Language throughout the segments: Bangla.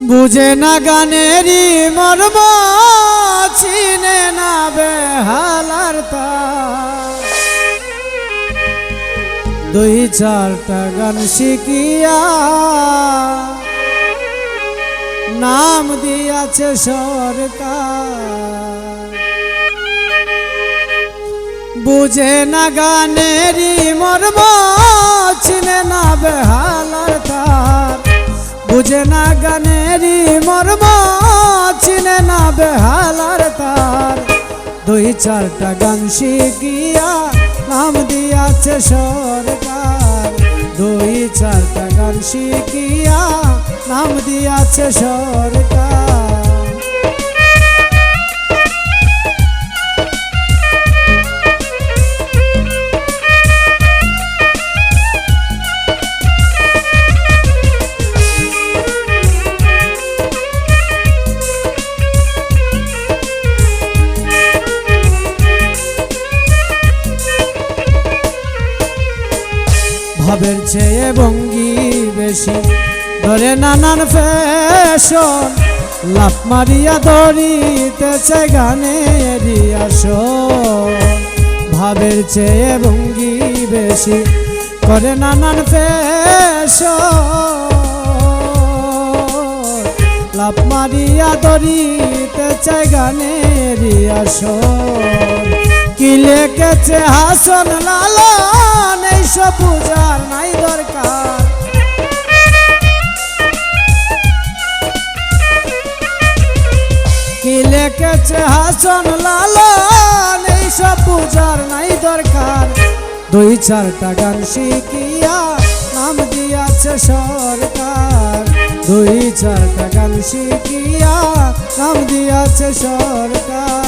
বুঝে না গানেরই মর্ম, চিনে না বেহালার। দুই চারটা গান শিখিয়া নাম দিয়াছে সরকার বুঝে না গানেরই মর্ম, চিনে না বেহালার তার বুঝে না গানেরই মর্ম, চিনে না বেহালার তার। দুই চারটা গান শিখিয়া নাম দিয়াছে সরকার। দুই চারটা গান শিখিয়া নাম দিয়াছে সরকার। ভাবের চেয়ে ভঙ্গি বেশি। ধরে নানান ফ্যাশন লাভ মারিয়া ধরিতেছে গানে আসন ভাবের চেয়ে ভঙ্গি বেশি, করে নানান ফ্যাশন। লাভ মারিয়া ধরিতেছে গানে আসন কি লেগেছে হাসন লালন? এইসব বুঝার নাই দরকার। কি লেগেছে হাসন লালন? এইসব বুঝার নাই দরকার। দুই চারটা গান শিখিয়া নাম দিয়াছে সরকার। দুই চারটা গান শিখিয়া নাম দিয়াছে সরকার।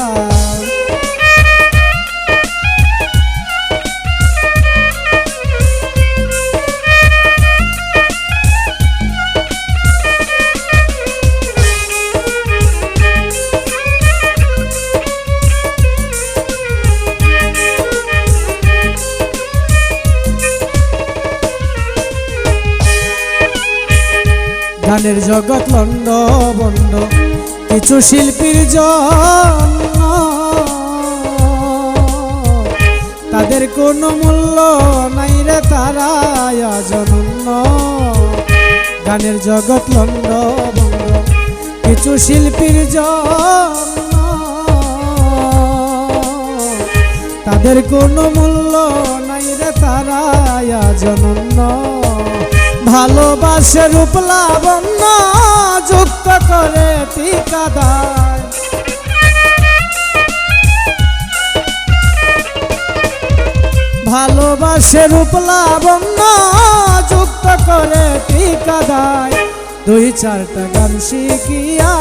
গানের জগৎ লন্ড বন্ড, কিছু শিল্পীর জন্য। তাদের কোনো মূল্য নাই রে তারা জনন্য গানের জগৎ লন্ড বন্ড, কিছু শিল্পীর জন্য। তাদের কোনো মূল্য নাই রে তারা জনন্য ভালোবাসে রূপ লাবণ্য যুক্ত করে টিকাদার ভালোবাসে রূপ লাবণ্য যুক্ত করে টিকাদায় দুই চারটা গান শিখিয়া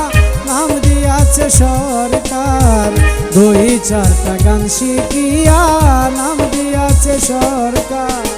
নাম দিয়াছে সরকার। দুই চারটা গান শিখিয়া নাম দিয়াছে সরকার।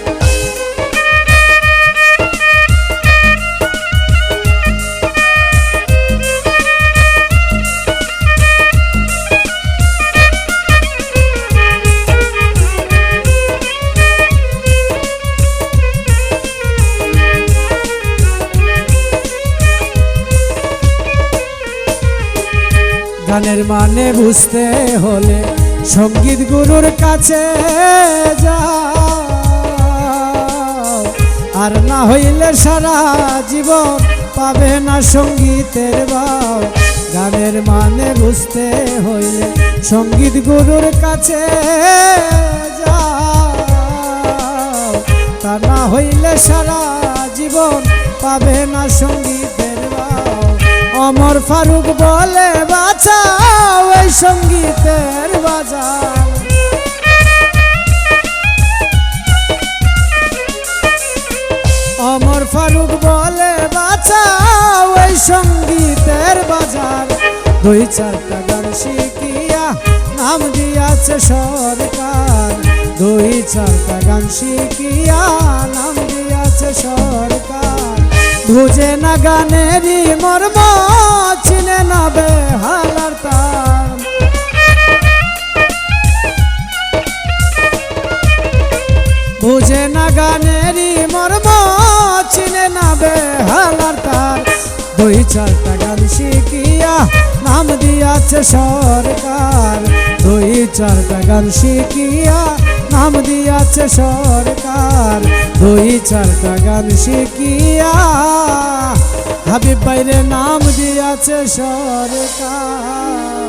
গানের মানে বুঝতে হলে সংগীত গুরুর কাছে যাও। আর না হইলে সারা জীবন পাবে না সঙ্গীতের বাও গানের মানে বুঝতে হইলে সংগীত গুরুর কাছে যাও। তা না হইলে সারা জীবন পাবে না সঙ্গীতের অমর ফারুক বলে, বাঁচাও এই সঙ্গীতের বাজার অমর ফারুক বলে, বাঁচাও এই সঙ্গীতের বাজার দুই চারটা গান শিখিয়া নাম দিয়াছে সরকার। দুই চারটা গান শিখিয়া নাম দিয়াছে সরকার। বুঝে না গানেরই মর্ম, চিনে না বেহালার তার বুঝে না গানেরই মর্ম, চিনে না বেহালার তার দুই চারটা গান শিখিয়া নাম দিয়াছে সরকার। দুই চারটা গান শিখিয়া নাম দিয়াছে সরকার। দুই চারটা গান শিখিয়া হাবিব বাইরে নাম দিয়াছে সরকার।